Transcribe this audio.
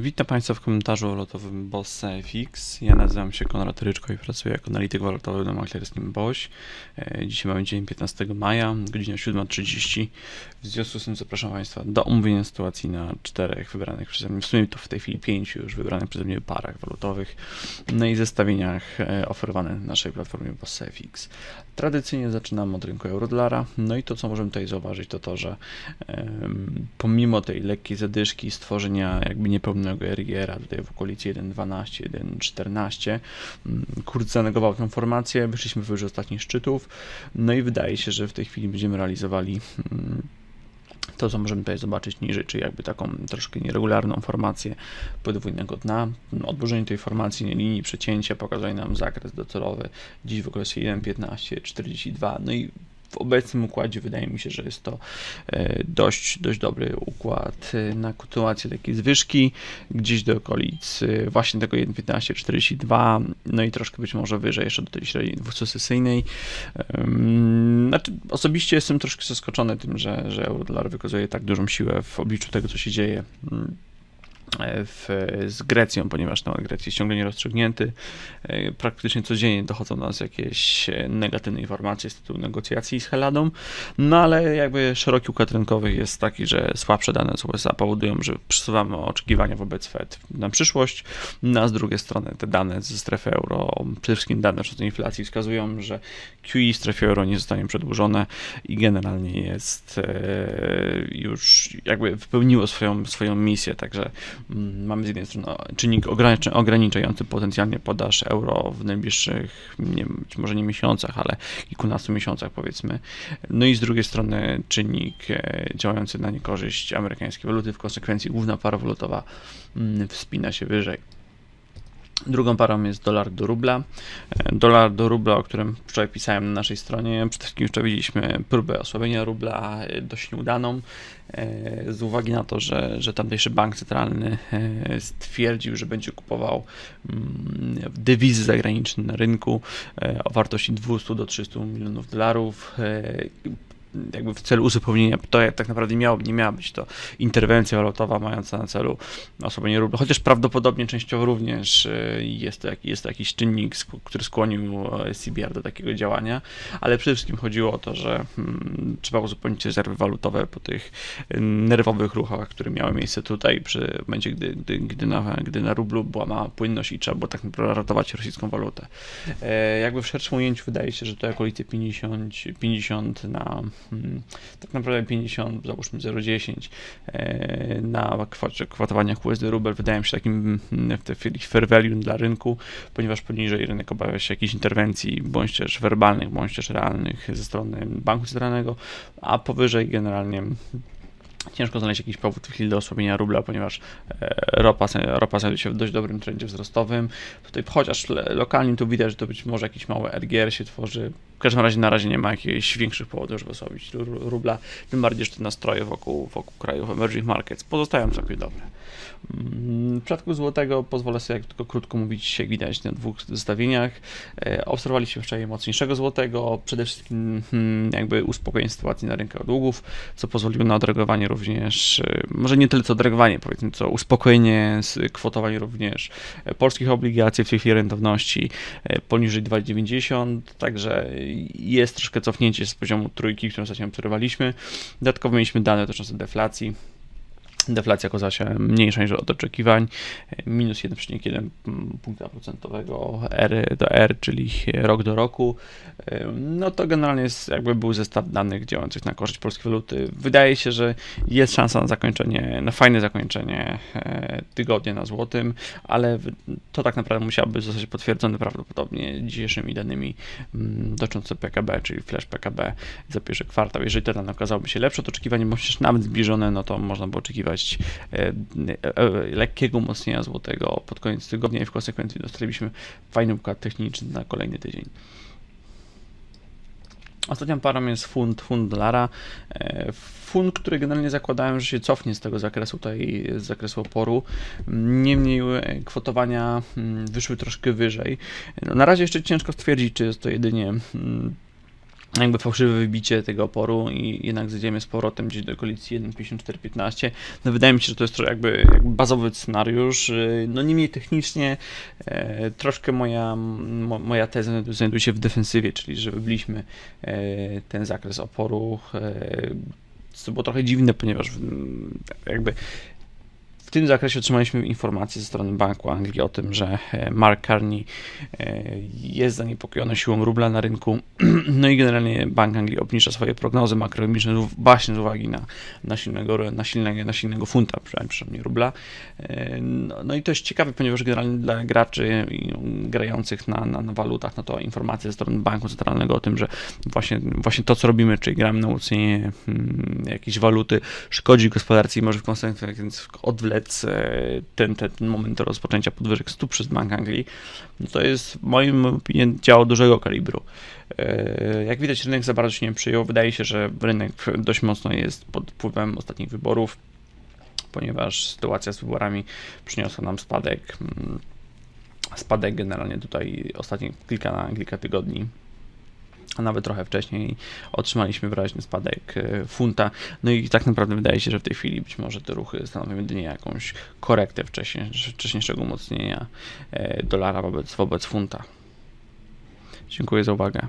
Witam Państwa w komentarzu walutowym Boss FX. Ja nazywam się Konrad Ryczko i pracuję jako analityk walutowy na maklerskim BOŚ. E, Dzisiaj mamy dzień 15 maja, godzina 7.30. W związku z tym zapraszam Państwa do omówienia sytuacji na czterech wybranych przeze mnie, w sumie to w tej chwili pięciu już wybranych przeze mnie parach walutowych, no i zestawieniach e, oferowanych na naszej platformie Boss FX. Tradycyjnie zaczynamy od rynku euro-dolara, no i to co możemy tutaj zauważyć to to, że pomimo tej lekkiej zadyszki stworzenia jakby niepełnego RGR-a tutaj w okolicy 1.12, 1.14 mm, kurs zanegował tę formację, wyszliśmy wyżej ostatnich szczytów, no i wydaje się, że w tej chwili będziemy realizowali mm, to, co możemy tutaj zobaczyć niżej, czyli jakby taką troszkę nieregularną formację podwójnego dna. Odburzenie tej formacji linii przecięcia pokazuje nam zakres docelowy. Dziś w okresie 1.15.42. No i w obecnym układzie wydaje mi się, że jest to e, dość, dość dobry układ e, na kontynuację takiej zwyżki, gdzieś do okolic e, właśnie tego 1.15.42, no i troszkę być może wyżej jeszcze do tej średniej dwusesyjnej. Znaczy, osobiście jestem troszkę zaskoczony tym, że, że euro-dolar wykazuje tak dużą siłę w obliczu tego, co się dzieje mm, w, z Grecją, ponieważ temat Grecji jest ciągle nierozstrzygnięty. E, Praktycznie codziennie dochodzą do nas jakieś e, negatywne informacje z tytułu negocjacji z Heladą, no ale jakby szeroki układ rynkowy jest taki, że słabsze dane z USA powodują, że przesuwamy oczekiwania wobec Fed na przyszłość, no a z drugiej strony te dane ze strefy euro, przede wszystkim dane dotyczące inflacji wskazują, że QE strefy euro nie zostanie przedłużone i generalnie jest e, już jakby wypełniło swoją, swoją misję, także mamy z jednej strony czynnik ograniczający potencjalnie podaż euro w najbliższych, nie, być może nie miesiącach, ale kilkunastu miesiącach powiedzmy. No i z drugiej strony czynnik e, działający na niekorzyść amerykańskiej waluty, w konsekwencji główna para walutowa mm, wspina się wyżej. Drugą parą jest dolar do rubla. Dolar do rubla, o którym wczoraj pisałem na naszej stronie. Przede wszystkim wczoraj widzieliśmy próbę osłabienia rubla, e, dość nieudaną, e, z uwagi na to, że, że tamtejszy bank centralny e, stwierdził, że będzie kupował mm, dywizy zagraniczne na rynku o wartości 200 do 300 milionów dolarów. Jakby w celu uzupełnienia, to tak naprawdę miało, nie miała być to interwencja walutowa mająca na celu osłabienie rubla, chociaż prawdopodobnie częściowo również e, jest to, jest to jakiś czynnik, który skłonił e, CBR do takiego działania, ale przede wszystkim chodziło o to, że hmm, trzeba uzupełnić rezerwy walutowe po tych e, nerwowych ruchach, które miały miejsce tutaj przy momencie, gdy, gdy, gdy, na, gdy na rublu była mała płynność i trzeba było tak naprawdę ratować rosyjską walutę. E, jakby w szerszym ujęciu wydaje się, że to okolice 50, 50 na mm, tak naprawdę 50, załóżmy 0,10 e, na kwotowaniach USD rubel wydaje mi się takim mm, w tej chwili fair value dla rynku, ponieważ poniżej rynek obawia się jakichś interwencji, bądź też werbalnych, bądź też realnych ze strony banku centralnego, a powyżej generalnie Ciężko znaleźć jakiś powód w chwili do osłabienia rubla, ponieważ e, ropa, ropa znajduje się w dość dobrym trendzie wzrostowym. Tutaj chociaż lokalnie tu widać, że to być może jakiś mały RGR się tworzy. W każdym razie na razie nie ma jakichś większych powodów, żeby osłabić ru- rubla, tym bardziej, że te nastroje wokół, wokół krajów emerging markets pozostają całkiem dobre. Mm, W przypadku złotego pozwolę sobie tylko krótko mówić, jak widać na dwóch zestawieniach. E, Obserwowaliśmy wczoraj mocniejszego złotego, przede wszystkim hmm, jakby uspokojenie sytuacji na rynkach długów, co pozwoliło na odreagowanie również, e, może nie tyle co odreagowanie, powiedzmy, co uspokojenie kwotowań również e, polskich obligacji w tej chwili rentowności poniżej 2,90, także jest troszkę cofnięcie z poziomu trójki, którą ostatnio obserwowaliśmy. Dodatkowo mieliśmy dane dotyczące deflacji. Deflacja okazała się mniejsza niż od oczekiwań, minus 1,1 punkta procentowego R do R, czyli rok do roku. No to generalnie jest, jakby był zestaw danych działających na korzyść polskiej waluty. Wydaje się, że jest szansa na zakończenie, na fajne zakończenie e, tygodnia na złotym, ale to tak naprawdę musiałoby zostać potwierdzone prawdopodobnie dzisiejszymi danymi mm, dotyczącymi PKB, czyli flash PKB za pierwszy kwartał. Jeżeli te dane okazałyby się lepsze od oczekiwań, bądź nawet zbliżone, no to można było oczekiwać e, e, e, lekkiego umocnienia złotego pod koniec tygodnia i w konsekwencji dostalibyśmy fajny układ techniczny na kolejny tydzień. Ostatnią parą jest funt, funt dolara. Funt, który generalnie zakładałem, że się cofnie z tego zakresu, tutaj z zakresu oporu. Niemniej kwotowania mm, wyszły troszkę wyżej. No, na razie jeszcze ciężko stwierdzić, czy jest to jedynie mm, jakby fałszywe wybicie tego oporu i jednak zejdziemy z powrotem gdzieś do okolicy 1.5415. No wydaje mi się, że to jest jakby, jakby bazowy scenariusz. Yy, No niemniej technicznie e, troszkę moja, mo, moja teza znajduje się w defensywie, czyli że wybiliśmy e, ten zakres oporu. E, co było trochę dziwne, ponieważ jakby tym zakresie otrzymaliśmy informację ze strony Banku Anglii o tym, że e, Mark Carney e, jest zaniepokojony siłą rubla na rynku. No i generalnie Bank Anglii obniża swoje prognozy makroekonomiczne właśnie z uwagi na, na, silnego, na, silnego, na silnego funta, przynajmniej, rubla. E, No, no i to jest ciekawe, ponieważ generalnie dla graczy grających na, na, na walutach, no to informacja ze strony Banku Centralnego o tym, że właśnie, właśnie to, co robimy, czyli gramy na umocnienie hmm, jakiejś waluty, szkodzi gospodarce i może w konsekwencji odwlec e, ten, ten, ten moment rozpoczęcia podwyżek stóp przez Bank Anglii, no to jest moim opiniem działo dużego kalibru. E, Jak widać, rynek za bardzo się nie przyjął. Wydaje się, że rynek dość mocno jest pod wpływem ostatnich wyborów, ponieważ sytuacja z wyborami przyniosła nam spadek. mm, Spadek generalnie tutaj ostatnich kilka, kilka tygodni a nawet trochę wcześniej otrzymaliśmy wyraźny spadek e, funta. No i tak naprawdę wydaje się, że w tej chwili być może te ruchy stanowią jedynie jakąś korektę wcześniej, wcześniejszego umocnienia e, dolara wobec, wobec funta. Dziękuję za uwagę.